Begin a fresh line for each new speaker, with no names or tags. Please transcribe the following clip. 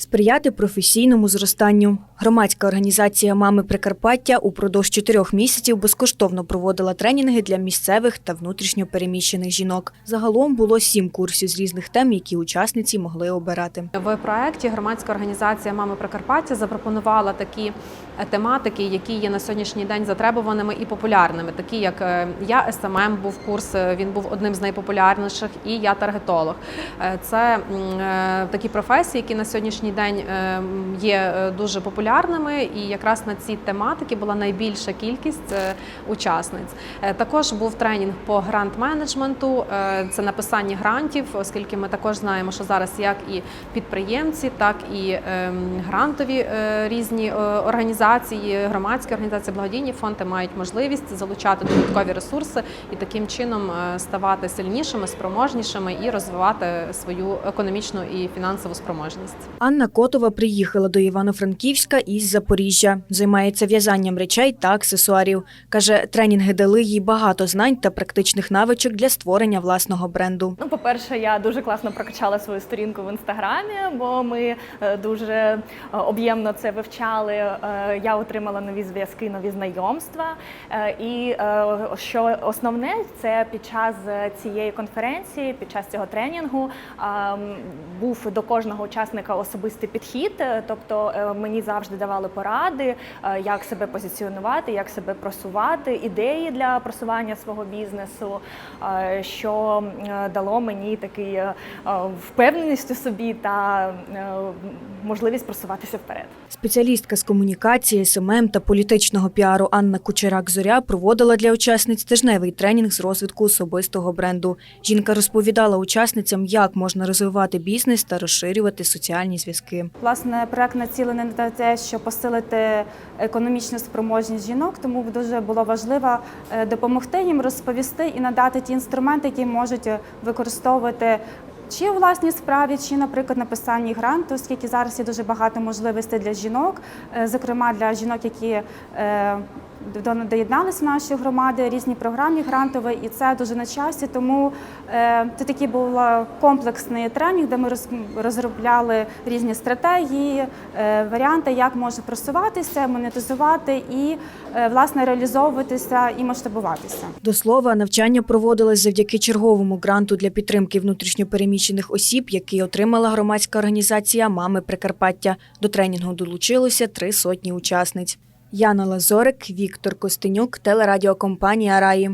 Сприяти професійному зростанню. Громадська організація Мами Прикарпаття упродовж чотирьох місяців безкоштовно проводила тренінги для місцевих та внутрішньо переміщених жінок. Загалом було сім курсів з різних тем, які учасниці могли обирати.
В проєкті громадська організація Мами Прикарпаття запропонувала такі е, тематики, які є на сьогоднішній день затребуваними і популярними, такі як е, я СММ був курс, е, він був одним з найпопулярніших, і я таргетолог. Це такі професії, які на сьогоднішній день е, є е, дуже популярними, і якраз на ці тематики була найбільша кількість е, учасниць. Також був тренінг по грант-менеджменту, це написання грантів, оскільки ми також знаємо, що зараз як і підприємці, так і ем, грантові різні організації, громадські організації, благодійні фонди мають можливість залучати додаткові ресурси і таким чином ставати сильнішими, спроможнішими і розвивати свою економічну і фінансову спроможність.
Анна Котова приїхала до Івано-Франківська із Запоріжжя. Займається в'язанням речей та аксесуарів. Каже, тренінги дали їй багато знань та практичних навичок для створення власного бренду.
Ну, по-перше, я дуже класно прокачала свою сторінку в інстаграмі, бо ми е, дуже е, об'ємно це вивчали. Е, Я отримала нові зв'язки, нові знайомства. І що основне, це під час цієї конференції, під час цього тренінгу був до кожного учасника особистий підхід. Е, Тобто е, мені завжди давали поради, е, як себе позиціонувати, як себе просувати, ідеї для просування свого бізнесу, що дало мені такий впевненість у собі та можливість просуватися вперед.
Спеціалістка з комунікації, СММ та політичного піару Анна Кучерак-Зоря проводила для учасниць тижневий тренінг з розвитку особистого бренду. Жінка розповідала учасницям, як можна розвивати бізнес та розширювати соціальні зв'язки.
Власне, проект націлений на те, щоб посилити економічну спроможність жінок, тому дуже було важливо е, допомогти їм розповісти і надати ті інструменти, які можуть е, використовувати. Чи у власній справі, чи, наприклад, написанні гранту, оскільки зараз є дуже багато можливостей для жінок, е, зокрема для жінок, які доєдналися наші громади, різні програмі грантові, і це дуже на часі. Тому е, це такий був е, комплексний тренінг, де ми роз- розробляли різні стратегії, е, варіанти, як може просуватися, монетизувати і власне реалізовуватися і масштабуватися.
До слова, навчання проводилось завдяки черговому гранту для підтримки внутрішньопереміщених осіб, який отримала громадська організація Мами Прикарпаття. До тренінгу долучилося три сотні учасниць. Яна Лазорик, Віктор Костенюк, телерадіокомпанія Раї.